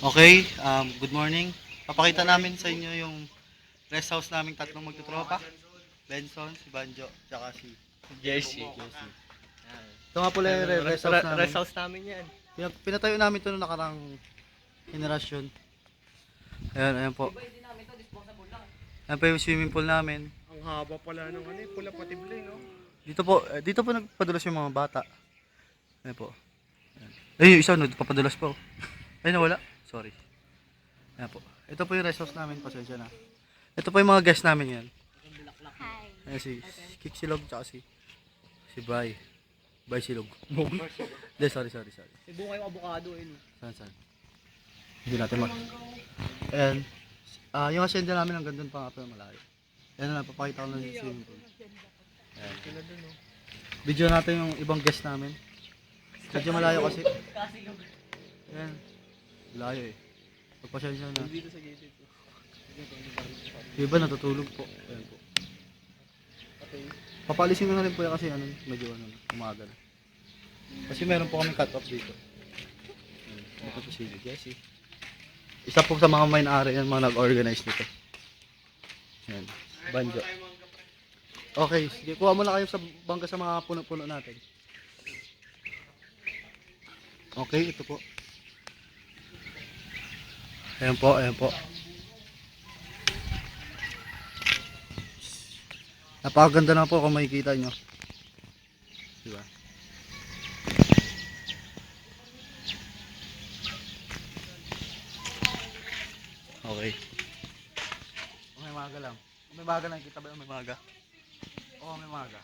Okay, um, good morning. Papakita namin sa inyo yung rest house naming tatlong magtutropa. Benson, si Banjo, tsaka si Jersey. Ito nga pala yung re- rest house namin. Rest house namin yan. Pina- Pinatayo namin ito noong nakarang generasyon. Ayan, ayan po. Ayan po yung swimming pool namin. Ang haba pala ng ano eh, pula patible, no? Dito po, eh, dito po nagpadulas yung mga bata. Ayan po. Ayan. Ay, yung isa, nagpapadulas po. Ay, nawala. Sorry. Ayan po. Ito po yung rest house namin, pasensya na. Ito po yung mga guest namin yan. Ayan si Kik Silog, tsaka si si Bry. Bry Silog. Hindi, sorry, sorry, sorry. Ibu kayo avocado eh. Saan, saan? Hindi natin mag... Ayan. Ah, yung asyenda namin hanggang doon pa nga pero malayo. Ayan na, papakita ko na yung swimming pool. Ayan. Video natin yung ibang guest namin. Medyo malayo kasi. Ayan. Layo eh. Pagpasensya na. Dito sa gate ito. Yung iba natutulog po. Ayan po. Papalisin ko na rin po yan kasi ano, medyo ano, umaga na. Kasi meron po kami cut off dito. Ayan. Ito po si Jesse. Isa po sa mga may-ari yan, mga nag-organize nito. Ayan. Banjo. Okay, sige, kuha muna kayo sa bangka sa mga puno-puno natin. Okay, ito po. Ayan po, ayan po. Napakaganda na po kung makikita nyo. Diba? Okay. Oh, may maga lang. Oh, May maga lang. Kita ba yung may maga? Oo, oh, may maga.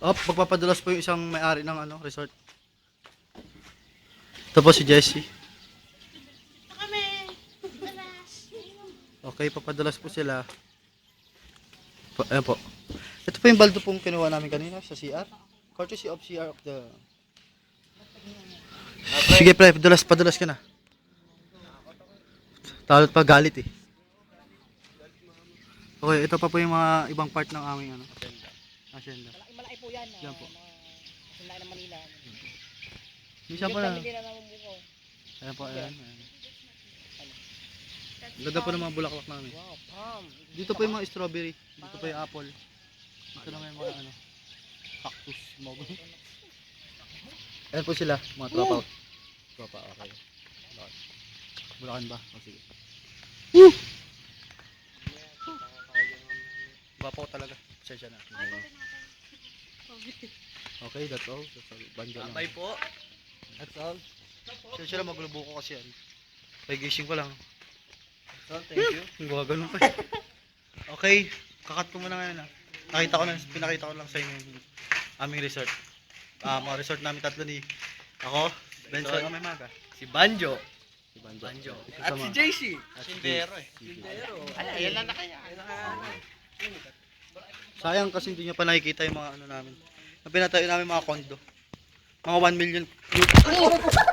Oh, magpapadulas po yung isang may-ari ng ano, resort. Ito po si Jessie. Okay, papadulas po sila. Pa, ayan po. Ito po yung baldo pong kinuha namin kanina sa CR. Courtesy of CR of the... Sige pre, padulas, padulas ka na. Talot pa galit eh. Okay, ito pa po yung mga ibang part ng aming ano. Asyenda. Malaki, malaki po yan. Yan po. Sila ng Manila. Minsan pa na. Hindi na. Ayan po, ayan. ayan. Ang Ganda po ng mga bulaklak namin. Wow, palm. Dito po yung mga strawberry. Dito po yung apple. Dito naman yung mga ano. Cactus. Mga Ayan po sila, mga tropa. Tropa, okay. Bulacan ba? O sige. Bapaw talaga. Pasensya na. Okay, that's all. That's all. Banjo lang. Bye po. That's all. Pasensya na maglubo ko kasi yan. Pagising ko lang. So, thank you. Gawa ganun pa eh. Okay, kakat ko muna ngayon ah. Nakita ko na, pinakita ko lang sa inyo yung aming resort. Ah, mga resort namin tatlo ni ako, Benson, kami maga. Si Banjo. Si Banjo. Banjo. At si JC. At si Sindero eh. Sindero. Ala, yan lang na kaya. Sayang kasi hindi nyo pa nakikita yung mga ano namin. Na pinatayo namin mga kondo. Mga 1 million.